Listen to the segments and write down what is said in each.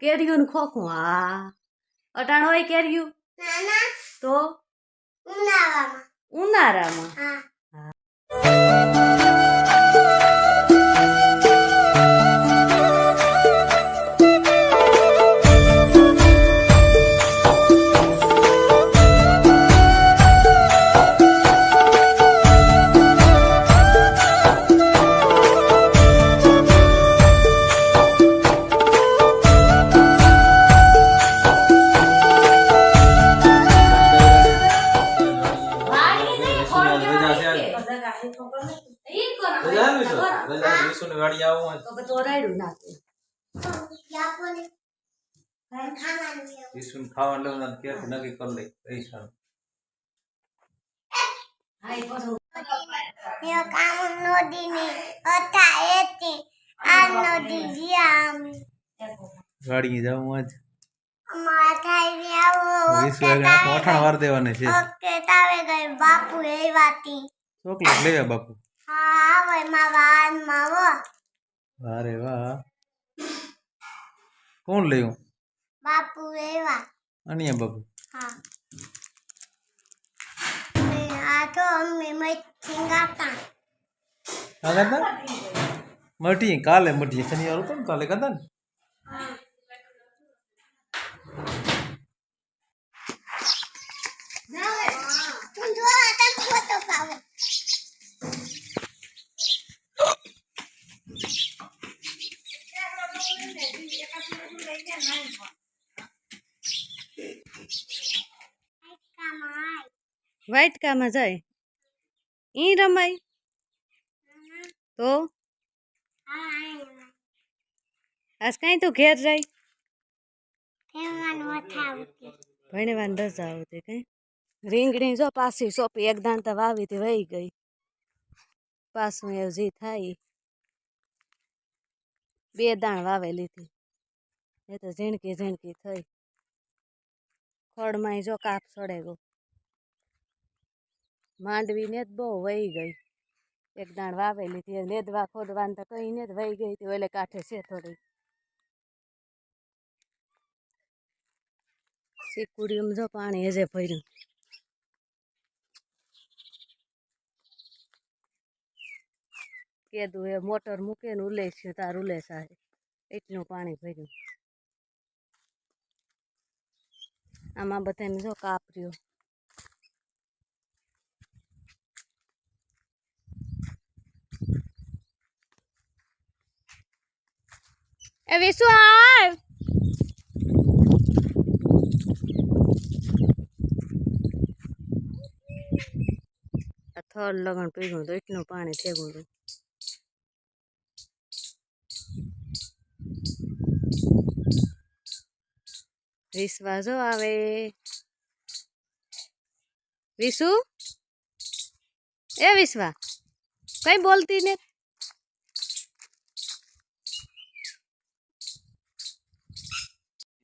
કેરીયું ને ખોખું હા. અટાણ હોય કેરીયું? તો? ઉનાળામાં. ઉનાળામાં? હા. રજા છે. આજે. રજા છે? કરો. રજા વિશુની વાડી આવું તો કે ચોરાડ્યું નાખે. યાપોને ખાવાનું એવું. વિશુને ખાવા લેવું ને નક્કી કરી લઈ પૈસા. કામ નદીની હતા એથી. આ નદી જ્યાં વાડી જવું આજ થાઈ આવો વિશુ એક અઠાણ વાર દેવાની છે. ઓકે તાવે ગઈ બાપુ એ વાતી ચોકલેટ લેવા બાપુ? હા આવે માં વાનમાં વો અરે વાહ. કોણ લેવું બાપુ એવા અનિયા બાપુ. હા. આ તો અમે મચ્છી ગાતા હા કાલે મટી શનિવાર હતો ને કાલે ને તું જો તને ફોટો પાવો વાટકામાં જાય. ઈ રમાય. તો? આજ કાંઈ તો ઘેર જાય. ભણવાની રજા આવતી કઈ. રીંગણી જો પાછી સોંપી, એક દાંતા વાવી તે વહી ગઈ. પાછું એવું જે થાય. બે દાણ વાવેલી હતી. એ તો ઝીણકી ઝીણકી થઈ. ખડમાં જો કાપ સડે ગયો માંડવી ને જ બહુ વહી ગઈ. એક દાણ વાવેલી હતી નેદવા ખોદવાને તો કઈ ને જ વહી ગઈ હતી એટલે કાંઠે છે થોડી સિકુડીમાં જો પાણી હજે ભર્યું. કેદું એ મોટર મૂકે ને ઉલે છે તાર ઉલે સાહેબ એટલું પાણી ભર્યું. આમાં બધાને જો કાપર્યો. એ વિશુ આવ. થડ લગણ પીગું તો એટલું પાણી થેગું હતું વિશ્વાસો આવે. વિશુ? એ વિશ્વા કઈ બોલતી ને?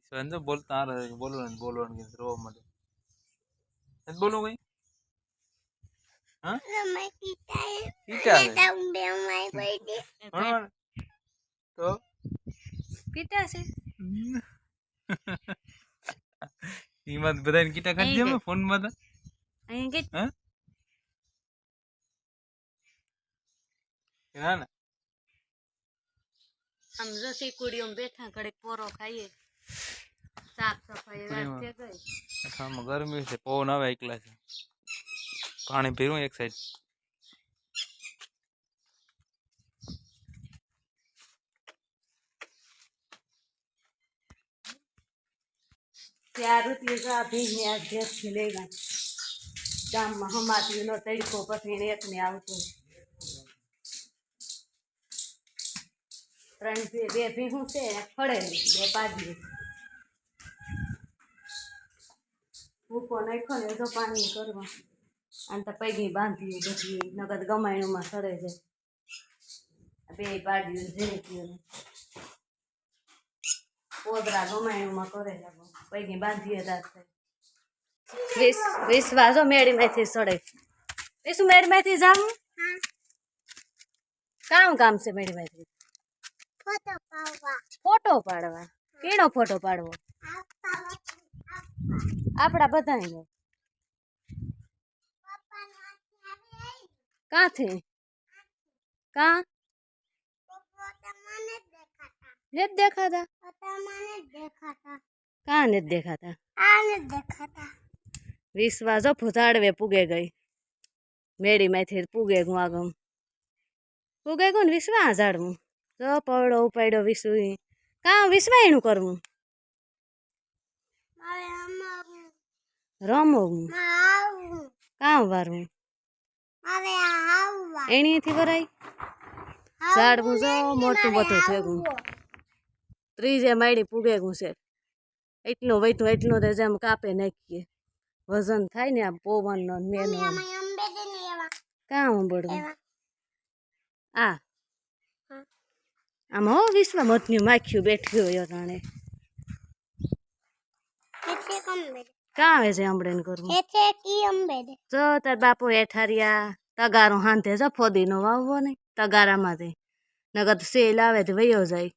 તો બોલતા હારે છે, બોલવાનું ને બોલવાનું કે રોવા માટે નથી બોલવું કઈ. તો? તમે છે તમે બે માય પડી ભણવાનું. તો પીતા છે એમાં બધાને કીટા કાઢી દે ફોનમાં તો અહીં હા? ના ના? આમ રસી કુડીઓમાં બેઠા ઘડીક પોરો ખાઈએ. સાફ સફાઈ ગરમી છે પવન આવે એકલા છે. પાણી પીવું એક સાઈડ ચાર રૂપિયા ભીને આ જેસથી લઈ ગયા ગામમાં હમાતી નો તડકો પછી એકને આવતું. ત્રણ બે ભીહું છે ફળેલી, બે પાડી ભૂકો નાખ્યો ને તો પાણી કરવા. અને તો પૈગી બાંધી બધી નગદ ગમાયણુંમાં સડે છે. બે પાડ્યું ઝીણક્યું પોદરા ગમાયણુંમાં કરે છે પૈગી બાંધીએ રાત વીસ વીસ વાજો મેળીમાંથી સડે. વિસુ મેળીમાંથી જામ કામ કામ છે મેળીમાંથી? ફોટો પાડવા. ફોટો પાડવા? કેનો ફોટો પાડવો? આપણા બધાનો. કાંથી? કાં? ને જ દેખાતા. કાં ને જ દેખાતા. વિશ્વાસ જો ફૂટાડવે પૂગે ગઈ. મેળીમાંથી પૂગે ગું આગમ પૂગે ગું ને વિશ્વા ઝાડવું. જો પવડો ઉપાડ્યો વિશ્વ. કાં વિશ્વા એનું કરવું? રમવું. કાં વારવું? એણીથી ભરાય? ઝાડવું જો મોટું બધું થયું ત્રીજે માળી પૂગે ગું છે. એટલું વૈતું એટલું તો જેમ કાપે નાખીએ. વજન થાય ને આમ પવનનો ને મેનો કાં ઉંબળવું આ. આમ હો વિશ્વ મતન્યું માખ્યું બેઠ્યું હોય અટાણે કાં આવે છે હમણાં કરવું જો તાર બાપુ હેઠારિયા તગારો હાંધે જો ફોદીનો વાવવો ને તગારામાંથી નગર સેલ આવે તો વયો જાય.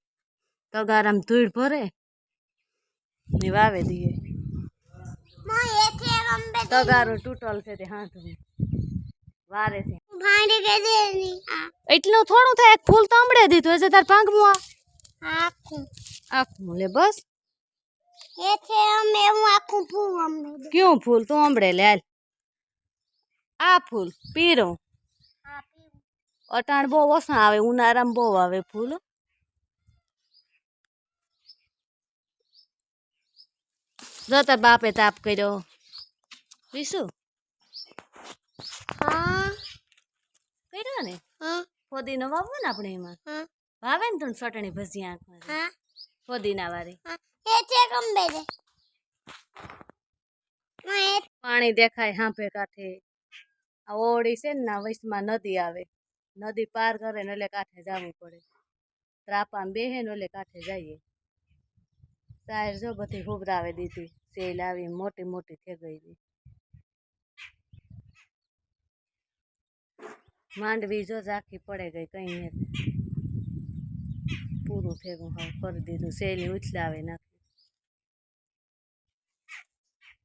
તગારામાં ધૂળ ભરે ને વાવે દઈએ તગારો તૂટલ છે તે હાથ વારે છે. એટલું થોડું થાય એક ફૂલ તાંબડે દીધું હશે તાર પાંગમું આ. આખું. આખું લે બસ. એ છે અમે હું આખું ફૂલ અમને દે ક્યું ફૂલ? તું હમણે લે હાલ. આ ફૂલ પીરો. અટાણ બહુ ઓછા આવે ઉનાળામાં બહુ આવે ફૂલ. જો તાર બાપે તાપ કર્યો વિશુ હા કર્યો ને હા ફોદીનો વાવવો ને આપણે એમાં હા ભાવે ને તું ચટણી ભજી આંખમાં હા ફોદીના વાળી હા એ છે ગમે દે હા એ પાણી દેખાય હાંભે કાંઠે આ ઓળી છે ને ના વચમાં નદી આવે નદી પાર કરે ને એટલે કાંઠે જવું પડે ત્રાપામાં બેહે ને એટલે કાંઠે જઈએ સાહેર જો બધી હુબરાવે દીધી સેલ આવી મોટી મોટી થઈ ગઈ માંડવી જો ઝાંખી પડે ગઈ કઈ નથી પૂરું ફેગું હવે કરી દીધું સેલી ઉછલાવે નાખી.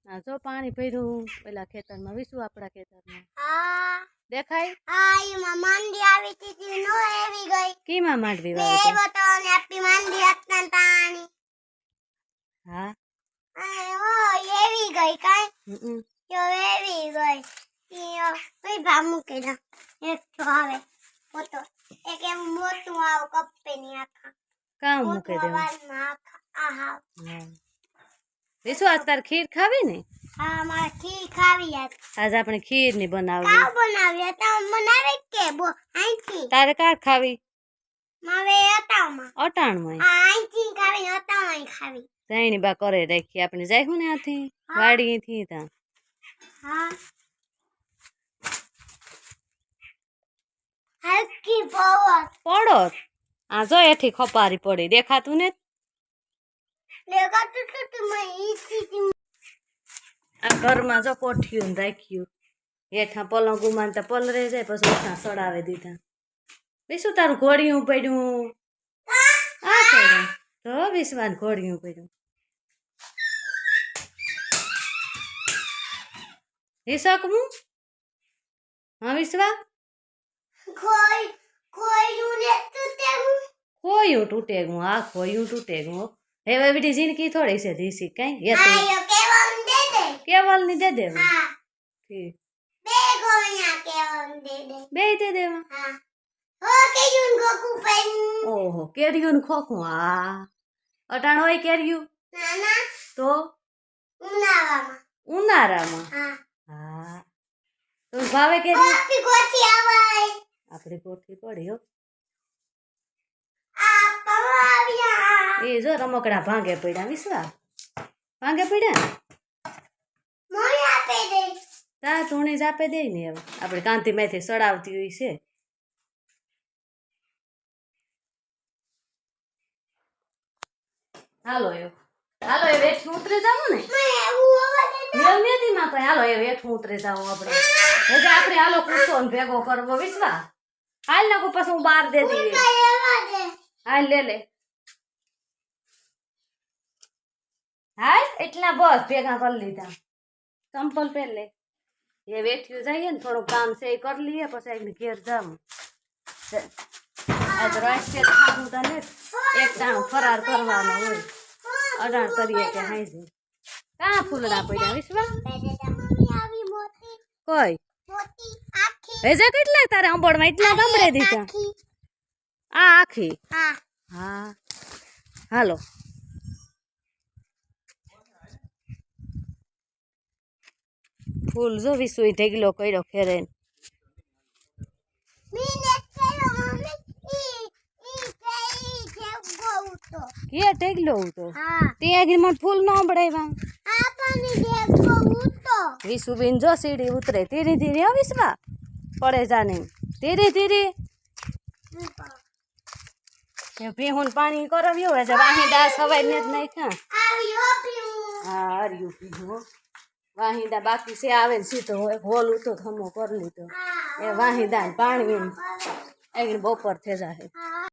હા જો પાણી ભર્યું પેલા ખેતરમાં વિશું આપણા ખેતરમાં. દેખાય? એમાં આવી હતી નો એવી ગઈ? કીમાં માંડવી વાવે તે? તો ને આપી માંડી હતા તાણી. હા અને હો? એવી ગઈ કાઈ? જો એવી ગઈ. ઈયો કઈ ભા મૂકી દો. એક તો આવે. મોટો એક એમ મોટું આવ કપ્પે ની આખા. કામ મૂકી આખા. આહા. વિશુ આજ તાર ખીર ખાવી ને? હા મારે ખીર ખાવી આજ. આજ આપણે ખીરની બનાવવી. કા બનાવી હતા બનાવે કે? બો આઈથી તારે કા ખાવી? મારે અટાણમાં. અટાણમાં આઈથી ખાવી અટાણમાં ખાવી. જાણી બા કરે રાખી. આપણે જાય ને આથી? વાડી થી હા. પડો. આ જો એથી ખપારી પડી. દેખાતું ને? તું તું તું આ ઘરમાં જો કોઠિયું રાખ્યું. હેઠા પલંગ ઉમાનતા પલરે જાય પછી ઓછા સડાવી દીધા. બીજું તારું ઘોડિયું પડ્યું આ પડ્યું તો વિશ્વાન ઘોડિયું કર્યું હિસક હું? હા વિશ્વા હું? ખોયું તૂટે ગું આ ખોયું તૂટે હું. હવે બીજી જિંદગી થોડી છે ધીસી કઈ? એ તો આયો કેવમ દે દે. કેવલની દે દે હા. બે દે દે. હા. હો. ઓહો કેરીયું ખોખું આ અટાણ હોય કેર્યું? તો? ઉનાળામાં. ઉનાળામાં? હા. તો ભાવે કે આપણે કોઠી પડી હો. એ જો રમકડા ભાંગે પડ્યા વિશ્વા ભાંગે પડ્યા તા ધૂણી જ આપે દે ને હવે. આપણે મેથી સડાવતી હોય છે. હાલો એવો હાલો એ વેઠું ઉતરે જાવ ને? મને એવું હોવા દે મેલ નથી માં તો હાલો એ વેઠું ઉતરે જાવ આપણે. એટલે આપણે હાલો કૂતો ને ભેગો કરવો વિશ્વા. હાલ નાખો પછી હું બહાર દે દીધી કઈ એવા દે. હાલ લે લે. હાય એટલા બસ ભેગા કરી લીધા. ચંપલ પહેર લે. એ વેઠ્યું જઈએ ને થોડું કામ છે એ કરી લઈએ પછી આવીને ઘેર જાવ આજ રાષ્ટ્રીય ખાધું તને એક ટાણું ફરાર કરવાનો હોય. અડાણ કરીએ કે હાઈ કા ફૂલડા પડ્યા વિશ્વા કોઈ? મોટી કેટલા તારે અંબોડમાં એટલા ગમરે દીધા? આ આખી? હા. હાલો. ફૂલ જો વિસુઈ ઢેગલો કર્યો ખેરે મીને કેલો મમ્મી ઈ ઈ કેઈ જે ગોઉ તો કે ઢેગલો ઉતો હા. તે આગળ મને ફૂલ ન અંબડાવ્યા આ પાણી જે ગોઉ તો. વિસુબીન જો સીડી ઉતરે ધીરે ધીરે હો વિશ્વા. પડે જાને. ધીરે ધીરે. એ ભીહુન પાણી કરાવ્યું હોય છે દાસ હવાઈ ને જ નાખ્યા. પીવું હા હર્યું હો. વાહિંદા બાકી છે આવે ને સીધો એક હોલ ઉતો થમો કરી લીધો. એ વાહિંદા પાણી ને બપોર થઈ જાય